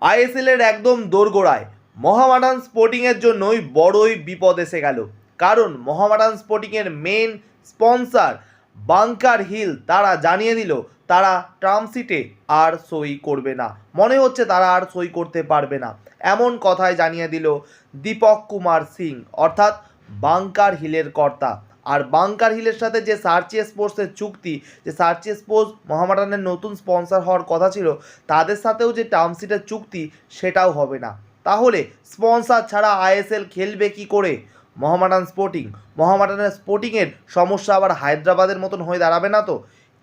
আইএসএলের একদম দোরগোড়ায়। মহামাডান স্পোর্টিংয়ের জন্যই বড়ই বিপদ এসে গেল। কারণ মহামাডান স্পোর্টিংয়ের মেন স্পন্সর বাংকার হিল, তারা জানিয়ে দিল, তারা টার্ম সিটে আর সই করবে না। মনে হচ্ছে তারা আর সই করতে পারবে না। এমন কথাই জানিয়ে দিল দীপক কুমার সিং, অর্থাৎ বাংকার হিলের কর্তা। আর বাংকার হিলের সাথে যে সার্চি স্পোর্টসের চুক্তি, যে সার্চি স্পোর্টস মহামাডানের নতুন স্পন্সর হওয়ার কথা ছিল, তাদের সাথেও যে টার্ম সিটের চুক্তি, সেটাও হবে না। তাহলে স্পন্সর ছাড়া আইএসএল খেলবে কি করে? Mohammedan sporting. মহামাডানের স্পোর্টিংয়ের সমস্যা আবার হায়দ্রাবাদের মতন হয়ে দাঁড়াবে না তো?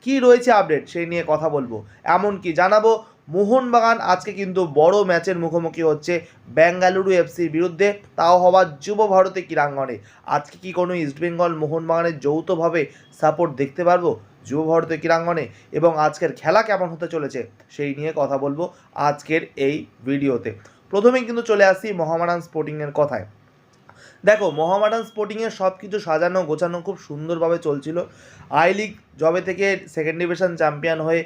কি রয়েছে আপডেট? সেই নিয়ে কথা বলব। এমনকি জানাব মোহনবাগান আজকে কিন্তু বড় ম্যাচের মুখোমুখি হচ্ছে বেঙ্গালুরু এফসির বিরুদ্ধে, তাও হবার যুব ভারতী ক্রীড়াঙ্গনে। আজকে কি কোনো ইস্টবেঙ্গল মোহনবাগানের যৌথভাবে সাপোর্ট দেখতে পারব যুব ভারতী ক্রীড়াঙ্গনে? এবং আজকের খেলা কেমন হতে চলেছে সেই নিয়ে কথা বলব আজকের এই ভিডিওতে। প্রথমেই কিন্তু চলে আসি মহামারান স্পোর্টিংয়ের কথায়। দেখো মহামারান স্পোর্টিংয়ের সব কিছু সাজানো, গোছানো খুব সুন্দরভাবে চলছিল। আই লিগ জবে থেকে সেকেন্ড ডিভিশন চ্যাম্পিয়ন হয়ে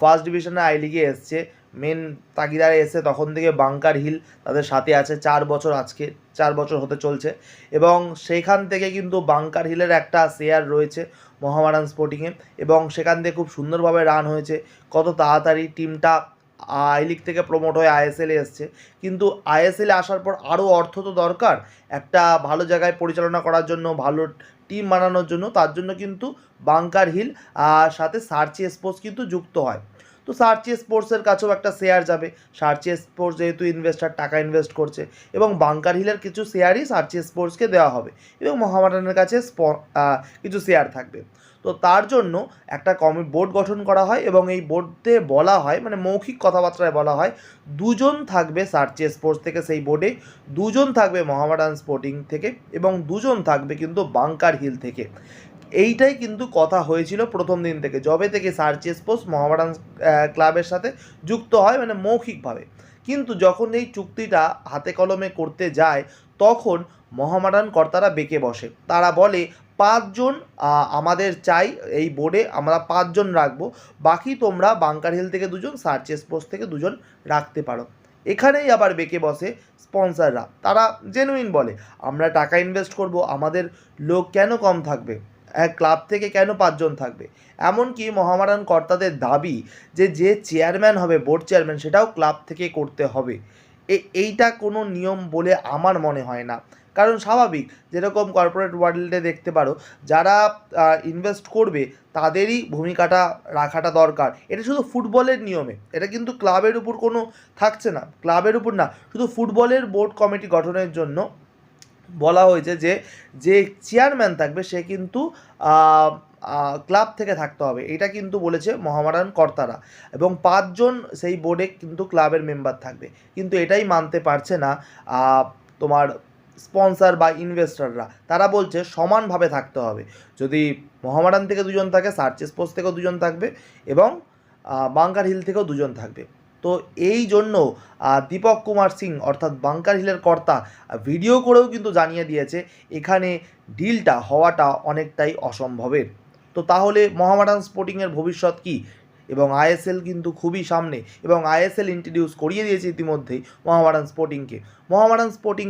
ফার্স্ট ডিভিশনে আই লিগে এসছে। মেন তাগিদারে এসে তখন থেকে বাংকার হিল তাদের সাথে আছে। চার বছর আজকে, চার বছর হতে চলছে। এবং সেখান থেকে কিন্তু বাংকার হিলের একটা শেয়ার রয়েছে মহামারান স্পোর্টিংয়ে এবং সেখান থেকে খুব সুন্দরভাবে রান হয়েছে। কত তাড়াতাড়ি টিমটা আই লিগ থেকে প্রমোট হয়ে আইএসএলে এসছে। কিন্তু আইএসএলে আসার পর আরও অর্থ তো দরকার। একটা ভালো জায়গায় পরিচালনা করার জন্য, ভালো টিম বানানোর জন্য, তার জন্য কিন্তু বাংকার হিল সাথে সার্চি স্পোর্টস কিন্তু যুক্ত হয়। তো সার্চি স্পোর্টসের কাছেও একটা শেয়ার যাবে। সার্চি স্পোর্টস যেহেতু ইনভেস্টার টাকা ইনভেস্ট করছে, এবং বাংকার হিলের কিছু শেয়ারই সার্চি স্পোর্টসকে দেওয়া হবে। এবং মহামারানের কাছে কিছু শেয়ার থাকবে। তো তার জন্য একটা কমি বোর্ড গঠন করা হয় এবং এই বোর্ডে বলা হয় মানে মৌখিক কথাবার্তায় বলা হয়, দুজন থাকবে সার্চি স্পোর্টস থেকে সেই বোর্ডে, দুজন থাকবে মহামারান স্পোর্টিং থেকে এবং দুজন থাকবে কিন্তু বাংকার হিল থেকে। এইটাই কিন্তু কথা হয়েছিল প্রথম দিন থেকে। জবে থেকে সার্চি স্পোর্টস মহামারান ক্লাবের সাথে যুক্ত হয় মানে মৌখিকভাবে। কিন্তু যখন এই চুক্তিটা হাতে কলমে করতে যায়, তখন মহামারান কর্তারা বেঁকে বসে। তারা বলে পাঁচজন আমাদের চাই এই বোর্ডে আমরা পাঁচজন রাখব। বাকি তোমরা বাংকার হিল থেকে দুজন সার্চ স্পোর্টস থেকে দুজন রাখতে পারো। এখানেই আবার বেঁকে বসে স্পন্সররা তারা জেনুইন বলে, আমরা টাকা ইনভেস্ট করব, আমাদের লোক কেন কম থাকবে? এক ক্লাব থেকে কেন পাঁচজন থাকবে? এমনকি মহামারান কর্তাদের দাবি যে যে চেয়ারম্যান হবে বোর্ড চেয়ারম্যান সেটাও ক্লাব থেকে করতে হবে। এইটা কোনো নিয়ম বলে আমার মনে হয় না। কারণ স্বাভাবিক, যেরকম কর্পোরেট ওয়ার্ল্ডে দেখতে পারো, যারা ইনভেস্ট করবে, তাদেরই ভূমিকাটা রাখাটা দরকার। এটা শুধু ফুটবলের নিয়মে, এটা কিন্তু ক্লাবের উপর কোনো থাকছে না। ক্লাবের উপর না, শুধু ফুটবলের বোর্ড কমিটি গঠনের জন্য বলা হয়েছে যে যে চেয়ারম্যান থাকবে, সে কিন্তু ক্লাব থেকে থাকতে হবে। এটা কিন্তু বলেছে মহামারান কর্তারা। এবং পাঁচজন সেই বোর্ডে কিন্তু ক্লাবের মেম্বার থাকবে। কিন্তু এটাই মানতে পারছে না তোমার স্পন্সর বা ইনভেস্টররা, তারা বলছে সমানভাবে থাকতে হবে। যদি মহামারান থেকে দুজন থাকে সার্চ স্পোর্টস থেকেও দুজন থাকবে এবং বাংকার হিল থেকেও দুজন থাকবে। তো এই জন্য দীপক কুমার সিং অর্থাৎ বাংকার হিলের কর্তা ভিডিও করেও কিন্তু জানিয়ে দিয়েছে, এখানে ডিলটা হওয়াটা অনেকটাই অসম্ভবের। তো তাহলে মহামারান স্পোর্টিংয়ের ভবিষ্যৎ কী? এবং আইএসএল কিন্তু খুবই সামনে এবং আইএসএল ইন্ট্রোডিউস করিয়ে দিয়েছে ইতিমধ্যেই মহামারান স্পোর্টিংকে। মহামারান স্পোর্টিং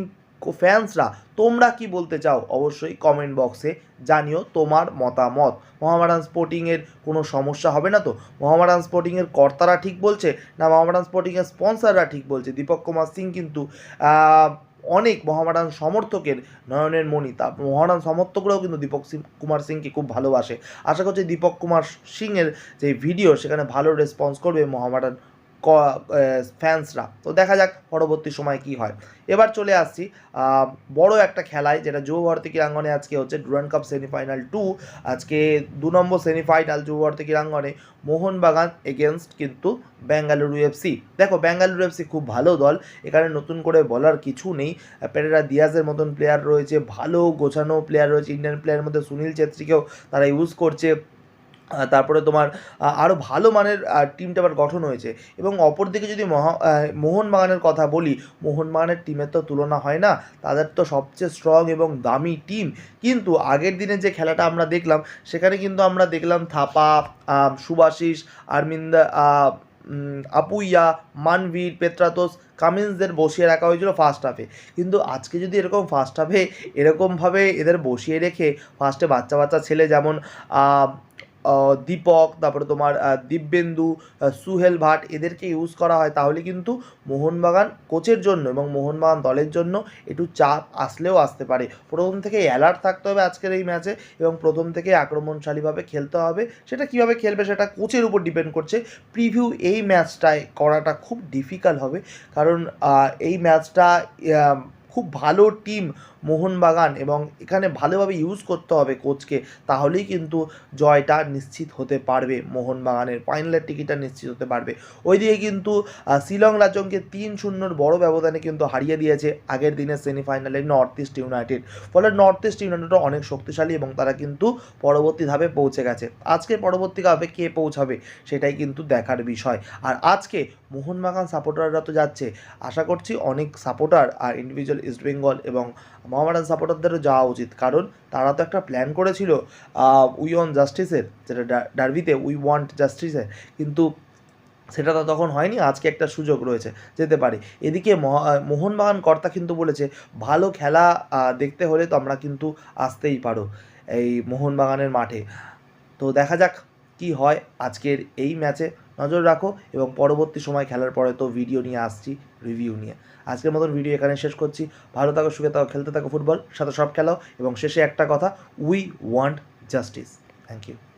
ফ্যান্সরা তোমরা কি বলতে চাও? অবশ্যই কমেন্ট বক্সে জানিও তোমার মতামত। মহামারান স্পোর্টিংয়ের কোনো সমস্যা হবে না তো? মহামারান স্পোর্টিংয়ের কর্তারা ঠিক বলছে না মহামারান স্পোর্টিংয়ের স্পন্সররা ঠিক বলছে? দীপক কুমার সিং কিন্তু অনেক মহামারান সমর্থকের নয়নের মণি। তা মহারান সমর্থকরাও কিন্তু দীপক সিং- কুমার সিংকে খুব ভালোবাসে। আশা করছি দীপক কুমার সিংয়ের যে ভিডিও সেখানে ভালো রেসপন্স করবে মহামারান ফ্যান্সরা তো দেখা যাক পরবর্তী সময় কি হয়। এবার চলে আসছি বড় একটা খেলায় যেটা যুব ভারতী ক্রীড়াঙ্গনে আজকে হচ্ছে ডুরান কাপ সেমিফাইনাল টু আজকে দু নম্বর সেমিফাইনাল যুব ভারতী ক্রীড়াঙ্গনে মোহনবাগান এগেনস্ট কিন্তু বেঙ্গালুরু এফসি দেখো, বেঙ্গালুরু এফসি খুব ভালো দল, এখানে নতুন করে বলার কিছু নেই। পেরেরা দিয়াজের মতন প্লেয়ার রয়েছে, ভালো গোছানো প্লেয়ার রয়েছে ইন্ডিয়ান প্লেয়ারের মধ্যে সুনীল ছেত্রীকেও তারা ইউজ করছে। তারপরে তোমার আরও ভালো মানের টিমটা আবার গঠন হয়েছে। এবং অপরদিকে যদি মহা মোহনবাগানের কথা বলি, মোহনবাগানের টিমের তো তুলনা হয় না। তাদের তো সবচেয়ে স্ট্রং এবং দামি টিম কিন্তু আগের দিনে যে খেলাটা আমরা দেখলাম, সেখানে কিন্তু আমরা দেখলাম থাপা সুভাশিস আরমিন্দা আপুইয়া মানভীর পেত্রাতোস কামিন্সদের বসিয়ে রাখা হয়েছিল ফার্স্ট হাফে কিন্তু আজকে যদি এরকম ফার্স্ট হাফে এরকমভাবে এদের বসিয়ে রেখে ফার্স্টে বাচ্চা বাচ্চা ছেলে যেমন দীপক, তারপরে তোমার দিব্যেন্দু সুহেল ভাট এদেরকে ইউজ করা হয়। তাহলে কিন্তু মোহনবাগান কোচের জন্য এবং মোহনবাগান দলের জন্য একটু চাপ আসলেও আসতে পারে। প্রথম থেকে অ্যালার্ট থাকতে হবে আজকের এই ম্যাচে এবং প্রথম থেকে আক্রমণশালীভাবে খেলতে হবে। সেটা কীভাবে খেলবে সেটা কোচের উপর ডিপেন্ড করছে। প্রিভিউ এই ম্যাচটায় করাটা খুব ডিফিকাল্ট হবে। কারণ এই ম্যাচটা খুব ভালো টিম মোহনবাগান এবং এখানে ভালোভাবে ইউজ করতে হবে কোচকে, তাহলেই কিন্তু জয়টা নিশ্চিত হতে পারবে, মোহনবাগানের ফাইনালের টিকিটটা নিশ্চিত হতে পারবে। ওইদিকে কিন্তু শিলং লাচংকে তিন শূন্যর বড় ব্যবধানে কিন্তু হারিয়ে দিয়েছে আগের দিনের সেমিফাইনালে নর্থ ইস্ট ইউনাইটেড ফলে নর্থ ইস্ট ইউনাইটেডও অনেক শক্তিশালী এবং তারা কিন্তু পরবর্তী ধাপে পৌঁছে গেছে। আজকে পরবর্তী ধাপে কে পৌঁছাবে সেটাই কিন্তু দেখার বিষয়। আর আজকে মোহনবাগান সাপোর্টাররা তো যাচ্ছে। আশা করছি অনেক সাপোর্টার আর ইন্ডিভিজুয়াল ইস্টবেঙ্গল এবং মোহামেডান সাপোর্টারদেরও যাওয়া উচিত। কারণ তারা তো একটা প্ল্যান করেছিল উই অন জাস্টিসের যেটা ডার্বিতে উই ওয়ান্ট জাস্টিসের কিন্তু সেটা তো তখন হয়নি, আজকে একটা সুযোগ রয়েছে, যেতে পারে। এদিকে মহা- মোহনবাগান কর্তা কিন্তু বলেছে, ভালো খেলা দেখতে হলে তোমরা কিন্তু আসতেই পারো এই মোহনবাগানের মাঠে। তো দেখা যাক কি হয় আজকের এই ম্যাচে নজর রাখো এবং পরবর্তী সময় খেলার পরে তো ভিডিও নিয়ে আসছি রিভিউ নিয়ে। আজকের মতন ভিডিও এখানে শেষ করছি। ভালো থাকো, সুখে থাকো, খেলতে থাকো ফুটবল, সাথে সব খেলাও। এবং শেষে একটা কথা we want justice thank you